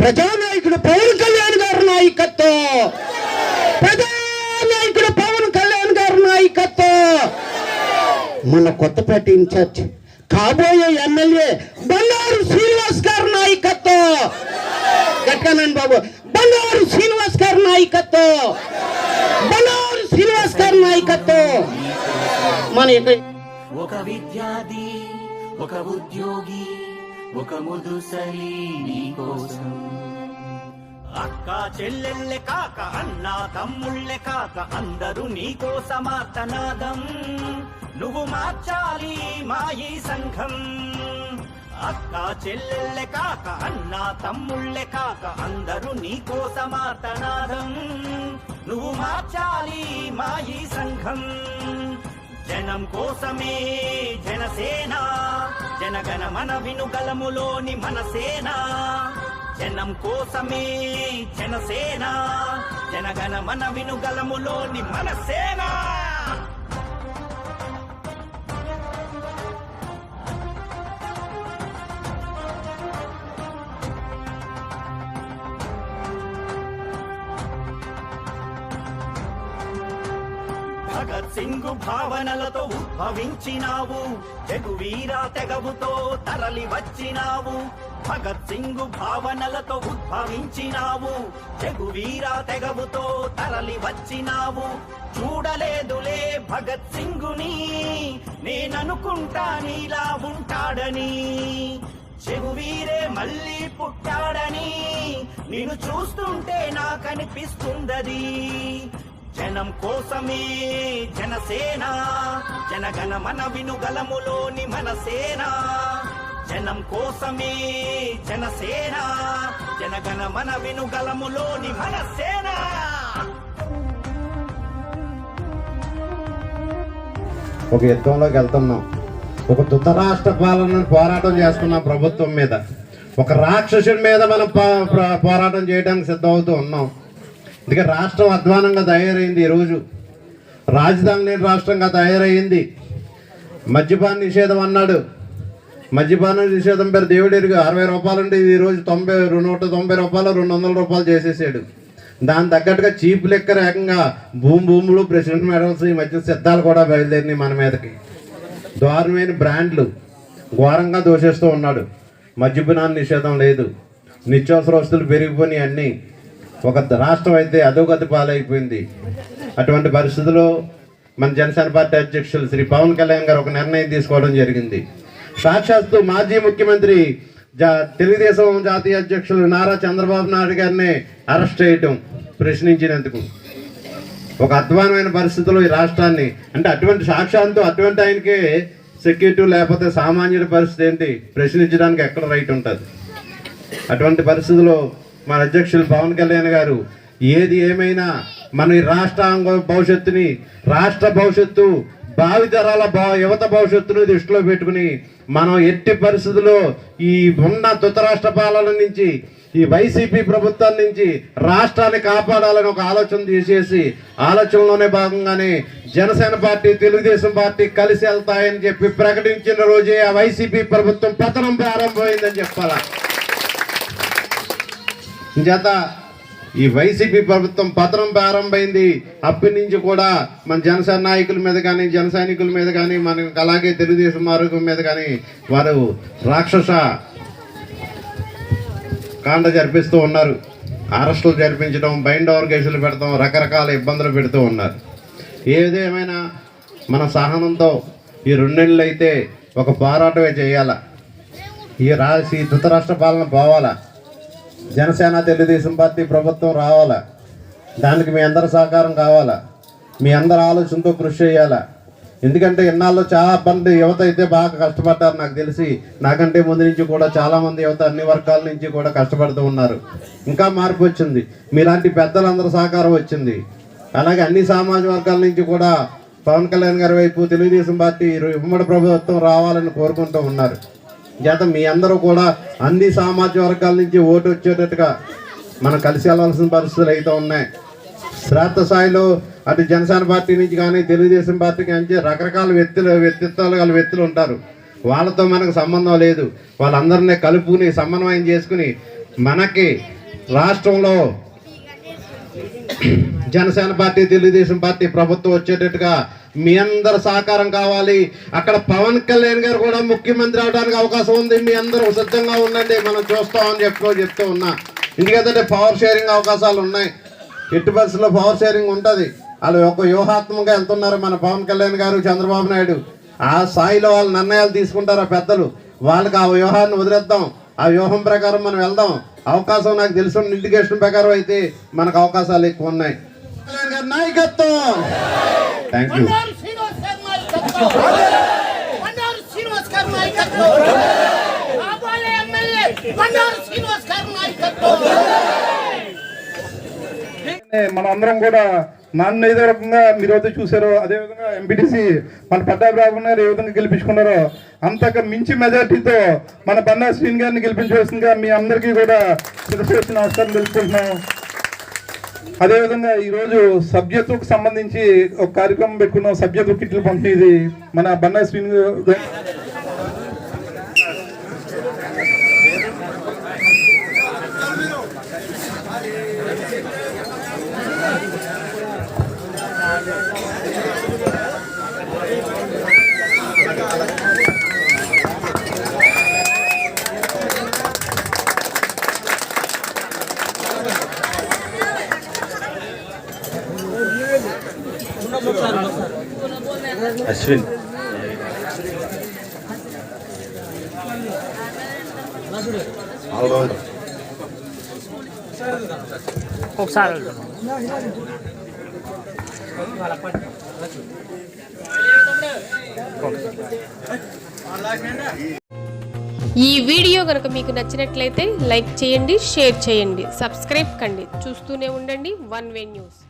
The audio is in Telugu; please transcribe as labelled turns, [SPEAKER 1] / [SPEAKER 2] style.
[SPEAKER 1] ప్రజానాయకుడు పవన్ కళ్యాణ్ గారి నాయకత్వం. ప్రజానాయకుడు పవన్ కళ్యాణ్ గారి నాయకత్వం. మన కొత్తపేట ఇన్ఛార్జ్ కాబోయే ఎమ్మెల్యే బంగారు శ్రీనివాస్ గారి నాయకత్వం. గట్టానండి బాబు. బంగారు శ్రీనివాస్ గారి నాయకత్వం. బంగారు శ్రీనివాస్ గారి నాయకత్వం. మన యొక్క
[SPEAKER 2] ఒక విద్యార్థి ఒక ఉద్యోగి ఒక ముదుసలి నీకోసం. అక్క చెల్లెళ్ళే కాక అన్న తమ్ముళ్ళే కాక అందరూ నీకోసమార్తనాదం నువ్వు మార్చాలి మా ఈ సంఘం. అక్క చెల్లెళ్ళే కాక అన్న తమ్ముళ్ళే కాక అందరూ నీకోసమార్తనాదం నువ్వు మార్చాలి మా ఈ సంఘం. జనం కోసమే జనసేన. జనగణ మన వినుగలములోని మన సేన జనం కోసమే జనసేన. జనగణ మన వినుగలములోని మన భగత్ సింగ్ భావనలతో ఉద్భవించినావు. జగువీరా తెగవుతో తరలి వచ్చినావు. భగత్ సింగ్ భావనలతో ఉద్భవించినావు. జగువీరా తెగవుతో తరలి వచ్చినావు. చూడలేదులే భగత్ సింగుని నేననుకుంటా నీలా ఉంటాడని. చెగువీరే మళ్ళీ పుట్టాడని నేను చూస్తుంటే నాకనిపిస్తుందది. జనం కోసమే జనసేన జనగణ మన వినుగలములోని మన సేన జనం కోసమే జనసేన జనగణ మన వినుగలములోని మన సేన
[SPEAKER 3] ఒక యుద్ధంలోకి వెళ్తున్నాం. ఒక దుతరాష్ట్ర పాలనను పోరాటం చేస్తున్నాం ప్రభుత్వం మీద ఒక రాక్షసుడి మీద మనం పోరాటం చేయడానికి సిద్ధమవుతూ ఉన్నాం. అందుకే రాష్ట్రం అధ్వానంగా తయారైంది ఈరోజు రాజధాని లేని రాష్ట్రంగా తయారైంది. మద్యపాన నిషేధం అన్నాడు. మద్యపాన నిషేధం పేరు దేవుడు ఎరుగు అరవై రూపాయలు ఉంటే ఈ రోజు తొంభై నూట తొంభై రూపాయలు రెండు వందల రూపాయలు చేసేసాడు. దాని తగ్గట్టుగా చీప్ లెక్క రకంగా భూమి భూములు ప్రెసిడెంట్ మెడల్స్ ఈ మధ్య సిద్ధాలు కూడా బయలుదేరినాయి మన మీదకి. దారుణమైన బ్రాండ్లు ఘోరంగా దోషిస్తూ ఉన్నాడు. మద్యపాన నిషేధం లేదు. నిత్యావసర వస్తువులు పెరిగిపోయినాయి అన్నీ. ఒక రాష్ట్రం అయితే అధోగతి పాలైపోయింది. అటువంటి పరిస్థితుల్లో మన జనసేన పార్టీ అధ్యక్షులు శ్రీ పవన్ కళ్యాణ్ గారు ఒక నిర్ణయం తీసుకోవడం జరిగింది. సాక్షాత్తు మాజీ ముఖ్యమంత్రి జా తెలుగుదేశం జాతీయ అధ్యక్షులు నారా చంద్రబాబు నాయుడు గారిని అరెస్ట్ చేయటం ప్రశ్నించినందుకు. ఒక అధ్వానమైన పరిస్థితుల్లో ఈ రాష్ట్రాన్ని అంటే అటువంటి సాక్ష్యాలతో అటువంటి ఆయనకే సెక్యూరిటీ లేకపోతే సామాన్యుడి పరిస్థితి ఏంటి? ప్రశ్నించడానికి ఎక్కడ రైట్ ఉంటుంది? అటువంటి పరిస్థితుల్లో మన అధ్యక్షులు పవన్ కళ్యాణ్ గారు ఏది ఏమైనా మన ఈ రాష్ట్రాంగ భవిష్యత్తుని రాష్ట్ర భవిష్యత్తు భావితరాల భా యువత భవిష్యత్తును దృష్టిలో పెట్టుకుని మనం ఎట్టి పరిస్థితుల్లో ఈ ఉన్న ధృతరాష్ట్ర పాలన నుంచి ఈ వైసీపీ ప్రభుత్వం నుంచి రాష్ట్రాన్ని కాపాడాలని ఒక ఆలోచన చేసేసి ఆలోచనలోనే భాగంగానే జనసేన పార్టీ తెలుగుదేశం పార్టీ కలిసి వెళ్తాయని చెప్పి ప్రకటించిన రోజే ఆ వైసీపీ ప్రభుత్వం పతనం ప్రారంభమైందని చెప్పాలా? చేత ఈ వైసీపీ ప్రభుత్వం పతనం ప్రారంభమైంది. అప్పటి నుంచి కూడా మన జనసేన నాయకుల మీద కానీ జన సైనికుల మీద కానీ మన అలాగే తెలుగుదేశం మార్గం మీద కానీ వారు రాక్షస కాండ జరిపిస్తూ ఉన్నారు. అరెస్టులు జరిపించడం బైండ్ ఓవర్ కేసులు పెడతాం రకరకాల ఇబ్బందులు పెడుతూ ఉన్నారు. ఏదేమైనా మన సహనంతో ఈ రెండేళ్ళు అయితే ఒక పోరాటమే చేయాలా? ఈ రా ఈ ధృతరాష్ట్ర పాలన పోవాలా? జనసేన తెలుగుదేశం పార్టీ ప్రభుత్వం రావాలా? దానికి మీ అందరి సహకారం కావాలా? మీ అందరి ఆలోచనతో కృషి చేయాలా? ఎందుకంటే ఇన్నాళ్ళు చాలా మంది యువత అయితే బాగా కష్టపడ్డారు నాకు తెలిసి. నాకంటే ముందు నుంచి కూడా చాలా మంది యువత అన్ని వర్గాల నుంచి కూడా కష్టపడుతూ ఉన్నారు. ఇంకా మార్పు వచ్చింది. మీలాంటి పెద్దలందరి సహకారం వచ్చింది. అలాగే అన్ని సామాజిక వర్గాల నుంచి కూడా పవన్ కళ్యాణ్ గారి వైపు తెలుగుదేశం పార్టీ ఉమ్మడి ప్రభుత్వం రావాలని కోరుకుంటూ ఉన్నారు. చేత మీ అందరూ కూడా అన్ని సామాజిక వర్గాల నుంచి ఓటు వచ్చేటట్టుగా మనం కలిసి వెళ్ళాల్సిన పరిస్థితులు అయితే ఉన్నాయి. శ్రాద్ధ స్థాయిలో అటు జనసేన పార్టీ నుంచి కానీ తెలుగుదేశం పార్టీకి నుంచి రకరకాల వ్యక్తులు వ్యక్తిత్వాలు గల వ్యక్తులు ఉంటారు. వాళ్ళతో మనకు సంబంధం లేదు. వాళ్ళందరినీ కలుపుకుని సమన్వయం చేసుకుని మనకి రాష్ట్రంలో జనసేన పార్టీ తెలుగుదేశం పార్టీ ప్రభుత్వం వచ్చేటట్టుగా మీ అందరి సహకారం కావాలి. అక్కడ పవన్ కళ్యాణ్ గారు కూడా ముఖ్యమంత్రి అవడానికి అవకాశం ఉంది. మీ అందరూ సిద్ధంగా ఉండండి. మనం చూస్తామని చెప్పు చెప్తూ ఉన్నా. ఎందుకంటే పవర్ షేరింగ్ అవకాశాలు ఉన్నాయి. ఎట్టి బస్సులో పవర్ షేరింగ్ ఉంటుంది. వాళ్ళు ఒక వ్యూహాత్మకంగా వెళ్తున్నారు మన పవన్ కళ్యాణ్ గారు చంద్రబాబు నాయుడు. ఆ స్థాయిలో వాళ్ళు నిర్ణయాలు తీసుకుంటారు ఆ పెద్దలు? వాళ్ళకి ఆ వ్యూహాన్ని వదిలేద్దాం. ఆ వ్యూహం ప్రకారం మనం వెళ్దాం. అవకాశం నాకు తెలుసు ఇండికేషన్ ప్రకారం అయితే మనకు అవకాశాలు ఎక్కువ ఉన్నాయి. నాయకత్వం! థ్యాంక్ యూ
[SPEAKER 4] కూడా నన్ను ఏదో రకంగా మీరు అయితే చూసారో అదే విధంగా ఎంపీటీసీ మన పట్టాభిరాబు గారు ఏ విధంగా గెలిపించుకున్నారో అంతకు మించి మెజార్టీతో మన బండా శ్రీని గారిని గెలిపించవలసిందిగా మీ అందరికీ కూడా శిరస్సు నమస్కారం తెలుసుకుంటున్నాం అదేవిధంగా ఈరోజు సభ్యత్వకు సంబంధించి ఒక కార్యక్రమం పెట్టుకున్నాం సభ్యత్వ కిట్లు పంపిణీ మన బన్నా శ్రీని
[SPEAKER 3] అశ్విన్.
[SPEAKER 5] ఈ వీడియో కనుక మీకు నచ్చినట్లయితే లైక్ చేయండి షేర్ చేయండి సబ్స్క్రైబ్ కండి. చూస్తూనే ఉండండి వన్ వే న్యూస్.